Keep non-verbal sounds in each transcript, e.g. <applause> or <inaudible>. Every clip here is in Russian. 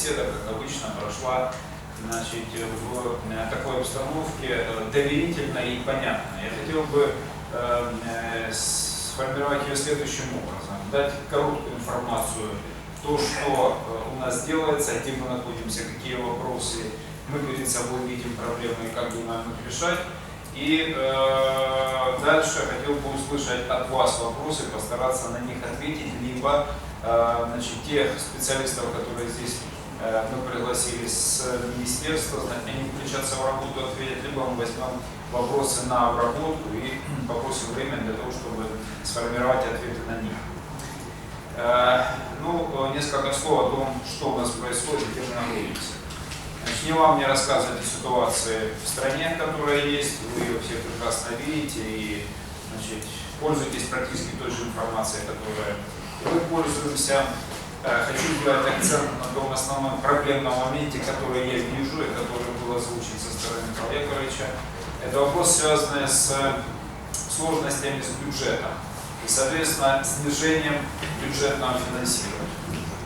беседа, как обычно, прошла значит, в э, такой обстановке э, доверительной и понятной. Я хотел бы э, сформировать ее следующим образом. Дать короткую информацию, то, что у нас делается, где мы находимся, какие вопросы мы перед собой видим проблемы и как думаем их решать. И э, дальше хотел бы услышать от вас вопросы, постараться на них ответить, либо э, значит, тех специалистов, которые здесь мы пригласили с министерства, они включатся в работу, ответят, либо мы возьмем вопросы на обработку и <clears throat> попросим время для того, чтобы сформировать ответы на них. Э, ну, э, несколько слов о том, что у нас происходит, где мы находимся. Значит, не вам мне рассказывать о ситуации в стране, которая есть, вы ее все прекрасно видите и значит, пользуетесь практически той же информацией, которой мы пользуемся. Э, Хочу сделать акцент на том основном проблемном моменте, который я вижу и который был озвучен со стороны Николая Яковлевича. Это вопрос, связанный с сложностями с бюджетом и, соответственно, снижением бюджетного финансирования.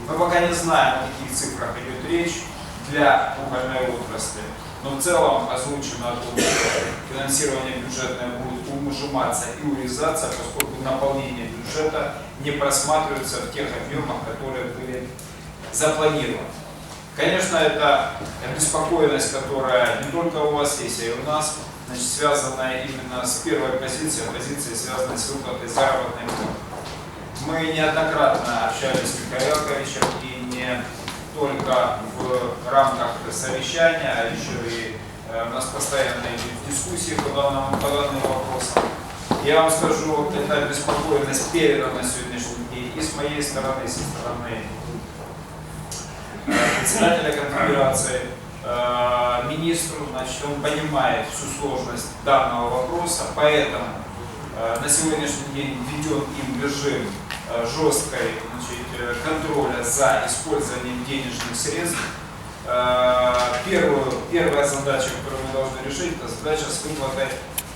Мы пока не знаем, о каких цифрах идет речь для угольной отрасли, но в целом озвучено что финансирование бюджетное будет ужиматься и урезаться, поскольку наполнение бюджета не просматривается в тех объемах, которые были запланированы. Конечно, это обеспокоенность, которая не только у вас есть, а и у нас, значит, связанная именно с первой позицией, позицией, связанной с выплатой заработной платы. Мы неоднократно общались с Михаилом Яковлевичем и не только в рамках совещания, а еще и э, у нас постоянно идут дискуссии по данным, по данным вопросам. Я вам скажу, эта беспокоенность передана на сегодняшний день и с моей стороны, и со стороны э, председателя конфедерации, э, министру, значит, он понимает всю сложность данного вопроса, поэтому на сегодняшний день введен им режим жесткой значит, э, контроля за использованием денежных средств. Э, Первую, первая задача, которую мы должны решить, это задача с выплатой,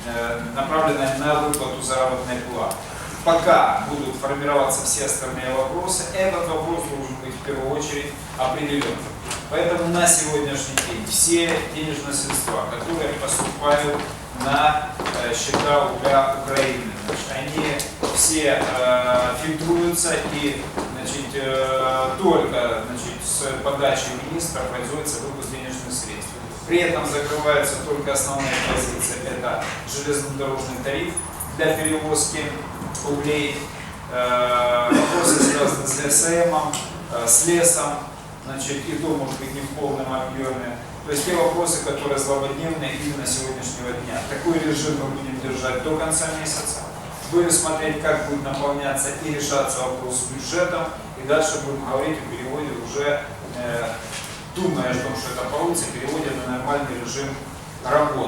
э, направленная на выплату заработной платы. Пока будут формироваться все остальные вопросы, этот вопрос должен быть в первую очередь определен. Поэтому на сегодняшний день все денежные средства, которые поступают на э, счета для Украины, значит, они все э, фильтруются и значит, э, только значит, с подачи министра производится выпуск денежных средств. При этом закрываются только основные позиции, это железнодорожный тариф для перевозки углей, э, вопросы связаны с СМ, э, с лесом, значит, и то может быть не в полном объеме. То есть те вопросы, которые злободневные именно сегодняшнего дня. Такой режим мы будем держать до конца месяца. Будем смотреть, как будет наполняться и решаться вопрос с бюджетом. И дальше будем говорить о переводе уже, э, думая о том, что это получится, переводе на нормальный режим работы.